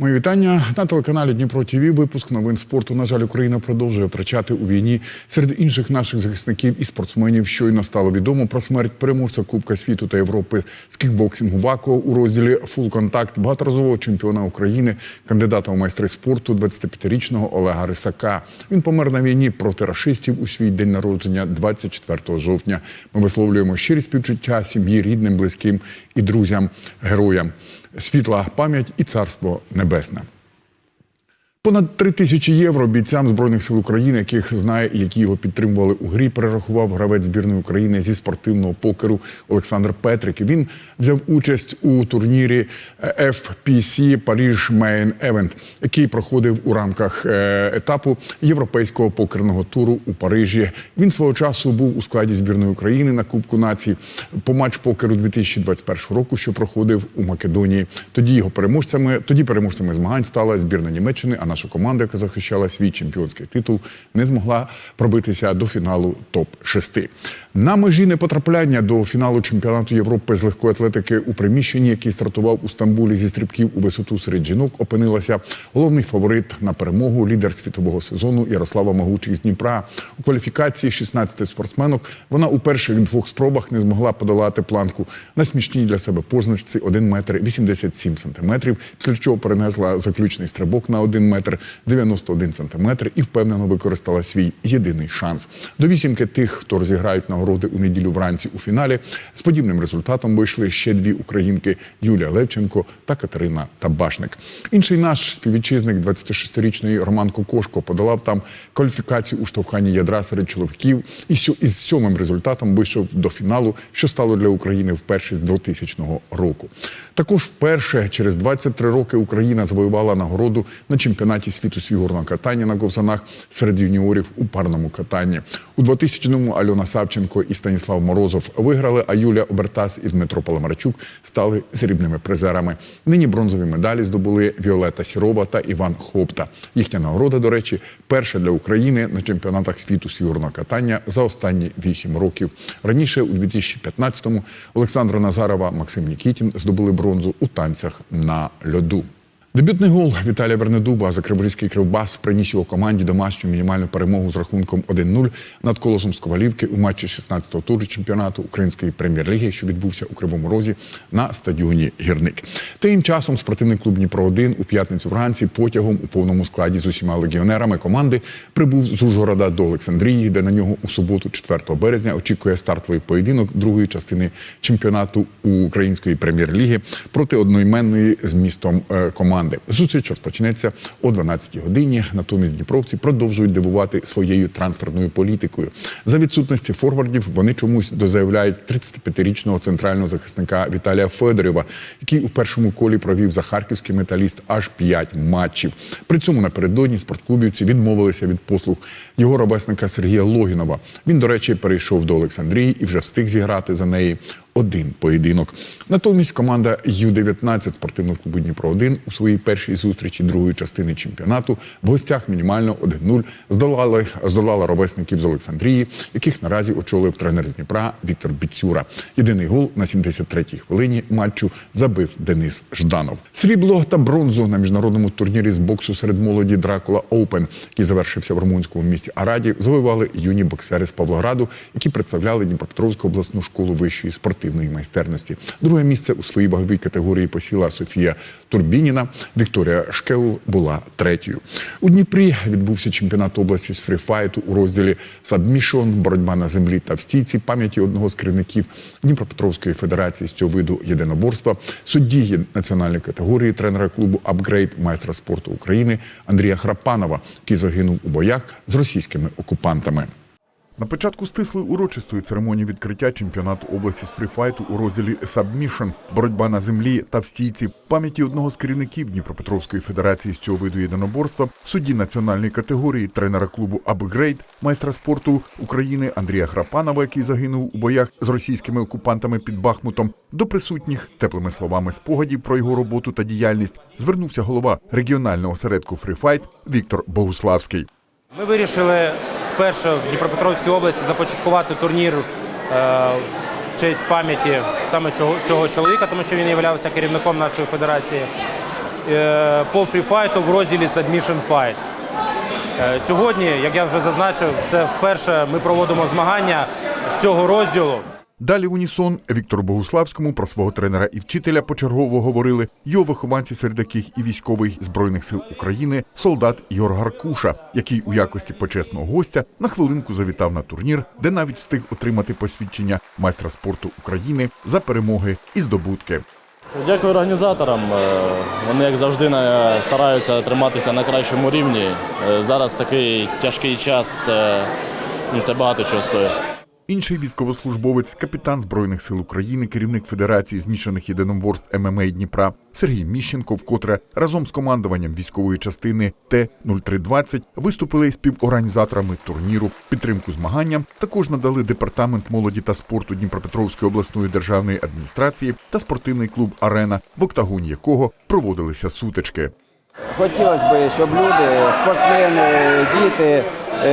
Мої вітання на телеканалі Дніпро ТВ. Випуск новин спорту. На жаль, Україна продовжує втрачати у війні серед інших наших захисників і спортсменів. Щойно стало відомо про смерть переможця Кубка світу та Європи з кікбоксингу ВАКО у розділі Фул контакт багаторазового чемпіона України, кандидата у майстри спорту, 25-річного Олега Рисака. Він помер на війні проти рашистів у свій день народження, 24 жовтня. Ми висловлюємо щирі співчуття сім'ї, рідним, близьким і друзям героям. Світла пам'ять і царство небесне. Понад три тисячі євро бійцям збройних сил України, яких знає і які його підтримували у грі, перерахував гравець збірної України зі спортивного покеру Олександр Петрик. Він взяв участь у турнірі FPC Париж Main Event, який проходив у рамках е, етапу європейського покерного туру у Парижі. Він свого часу був у складі збірної України на Кубку націй по матч покеру 2021 року, що проходив у Македонії. Тоді його переможцями, тоді переможцями змагань стала збірна Німеччини. А наша команда, яка захищала свій чемпіонський титул, не змогла пробитися до фіналу топ 6 На межі непотрапляння до фіналу чемпіонату Європи з легкої атлетики у приміщенні, який стартував у Стамбулі зі стрибків у висоту серед жінок, опинилася головний фаворит на перемогу, лідер світового сезону Ярослава Магучих з Дніпра. У кваліфікації 16 спортсменок вона у перших двох спробах не змогла подолати планку на смішній для себе позначці 1 метр 87 сантиметрів, після чого перенесла заключний стрибок на 1 метр 91 сантиметр і впевнено використала свій єдиний шанс. До вісімки тих, хто розіграють нагороди у неділю вранці у фіналі, з подібним результатом вийшли ще дві українки Юлія Левченко та Катерина Табашник. Інший наш співвітчизник, 26-річний Роман Кокошко, подолав там кваліфікацію у штовханні ядра серед чоловіків і із сьомим результатом вийшов до фіналу, що стало для України вперше з 2000 року. Також вперше через 23 роки Україна завоювала нагороду на чемпіонаті світу з фігурного катання на ковзанах серед юніорів у парному катанні. У 2000-му Альона Савченко і Станіслав Морозов виграли, а Юлія Обертас і Дмитро Паламарчук стали срібними призерами. Нині бронзові медалі здобули Віолета Сірова та Іван Хопта. Їхня нагорода, до речі, перша для України на чемпіонатах світу з фігурного катання за останні 8 років. Раніше, у 2015-му, Олександра Назарова, Максим Нікітін здобули бронзу у танцях на льоду. Дебютний гол Віталія Вернедуба за Криворізький кривбас приніс його команді домашню мінімальну перемогу з рахунком 1-0 над колосом з Ковалівки у матчі 16-го туру чемпіонату Української прем'єр-ліги, що відбувся у Кривому Розі на стадіоні Гірник. Тим часом спортивний клуб Дніпро 1 у п'ятницю вранці потягом у повному складі з усіма легіонерами команди прибув з Ужгорода до Олександрії, де на нього у суботу, 4 березня, очікує стартовий поєдинок другої частини чемпіонату Української прем'єр-ліги проти одноіменної з містом е, команди. Зустріч розпочнеться о 12 годині. Натомість дніпровці продовжують дивувати своєю трансферною політикою. За відсутності форвардів вони чомусь дозаявляють 35-річного центрального захисника Віталія Федорєва, який у першому колі провів за харківський металіст аж 5 матчів. При цьому напередодні спортклубівці відмовилися від послуг його ровесника Сергія Логінова. Він, до речі, перейшов до Олександрії і вже встиг зіграти за неї один поєдинок. Натомість команда Ю-19 спортивного клубу Дніпро 1 у своїй першій зустрічі другої частини чемпіонату в гостях мінімально 1-0 здолали, здолала ровесників з Олександрії, яких наразі очолив тренер з Дніпра Віктор Біцюра. Єдиний гол на 73-й хвилині матчу забив Денис Жданов. Срібло та бронзу на міжнародному турнірі з боксу серед молоді Дракула Оупен, який завершився в румунському місті Араді, завоювали юні боксери з Павлограду, які представляли Дніпропетровську обласну школу вищої спортивної майстерності. Друге місце у своїй ваговій категорії посіла Софія Турбініна. Вікторія Шкеул була третьою. У Дніпрі відбувся чемпіонат області з фріфайту у розділі Сабмішон, боротьба на землі та в стійці пам'яті одного з керівників Дніпропетровської федерації з цього виду єдиноборства, судді національної категорії тренера клубу Апгрейд майстра спорту України Андрія Храпанова, який загинув у боях з російськими окупантами. На початку стислої урочистої церемонії відкриття чемпіонату області з фріфайту у розділі «Сабмішн» боротьба на землі та в стійці пам'яті одного з керівників Дніпропетровської федерації з цього виду єдиноборства, судді національної категорії, тренера клубу «Апгрейд», майстра спорту України Андрія Храпанова, який загинув у боях з російськими окупантами під Бахмутом, до присутніх теплими словами спогадів про його роботу та діяльність звернувся голова регіонального осередку «Фріфайт» Віктор Богуславський. Ми вирішили вперше в Дніпропетровській області започаткувати турнір е, в честь пам'яті саме цього, чоловіка, тому що він є керівником нашої федерації. е, по фріфайту в розділі Submission Fight. Е, Сьогодні, як я вже зазначив, це вперше ми проводимо змагання з цього розділу. Далі в унісон Віктору Богуславському про свого тренера і вчителя почергово говорили його вихованці, серед яких і військовий збройних сил України, солдат Ігор Гаркуша, який у якості почесного гостя на хвилинку завітав на турнір, де навіть встиг отримати посвідчення майстра спорту України за перемоги і здобутки. Дякую організаторам. Е, Вони, як завжди, стараються триматися на кращому рівні. Е, Зараз такий тяжкий час, це, ну, це багато чого стоїть. Інший військовослужбовець, капітан Збройних сил України, керівник Федерації змішаних єдиноборств ММА Дніпра Сергій Міщенко, вкотре разом з командуванням військової частини Т-0320 виступили із співорганізаторами турніру. Підтримку змаганням також надали департамент молоді та спорту Дніпропетровської обласної державної адміністрації та спортивний клуб Арена, в октагоні якого проводилися сутички. Хотілося б, щоб люди, спортсмени, діти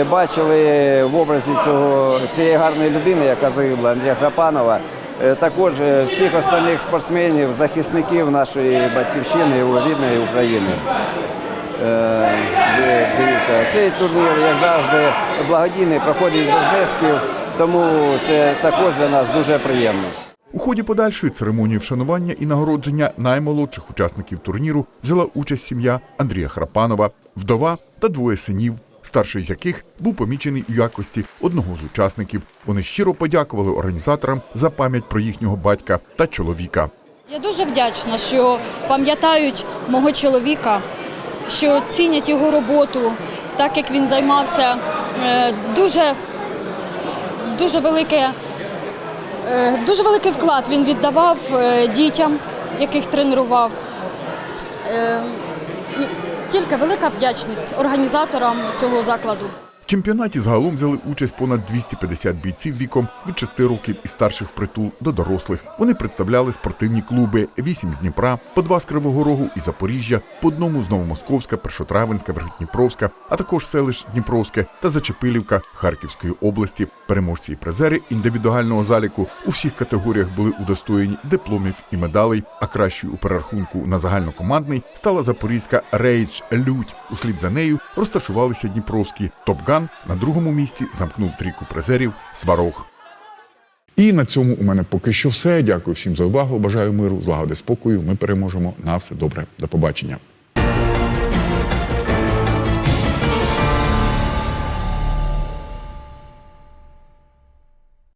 бачили в образі цього, цієї гарної людини, яка загибла Андрія Храпанова, е, також е, всіх остальних спортсменів, захисників нашої батьківщини рідної України. Е, Дивіться, цей турнір, як завжди, благодійний, проходить без внесків, тому це також для нас дуже приємно. У ході подальшої церемонії вшанування і нагородження наймолодших учасників турніру взяла участь сім'я Андрія Храпанова, вдова та двоє синів, старший з яких був помічений у якості одного з учасників. Вони щиро подякували організаторам за пам'ять про їхнього батька та чоловіка. Я дуже вдячна, що пам'ятають мого чоловіка, що цінять його роботу, так як він займався е, дуже, дуже велике. е, Дуже великий вклад він віддавав е, дітям, яких тренував. Тільки велика вдячність організаторам цього закладу. Чемпіонаті загалом взяли участь понад 250 бійців віком від 6 років і старших впритул до дорослих. Вони представляли спортивні клуби: 8 з Дніпра, по два з Кривого Рогу і Запоріжжя, по одному з Новомосковська, Першотравенська, Верхніпровська, а також селищ Дніпровське та Зачепилівка Харківської області. Переможці і призери індивідуального заліку у всіх категоріях були удостоєні дипломів і медалей. А кращою у перерахунку на загальнокомандний стала запорізька Рейдж Лють. Услід за нею розташувалися Дніпровські Топган. На другому місці замкнув трійку призерів Сварог. І на цьому у мене поки що все. Дякую всім за увагу. Бажаю миру, злагоди, спокою. Ми переможемо. На все добре. До побачення.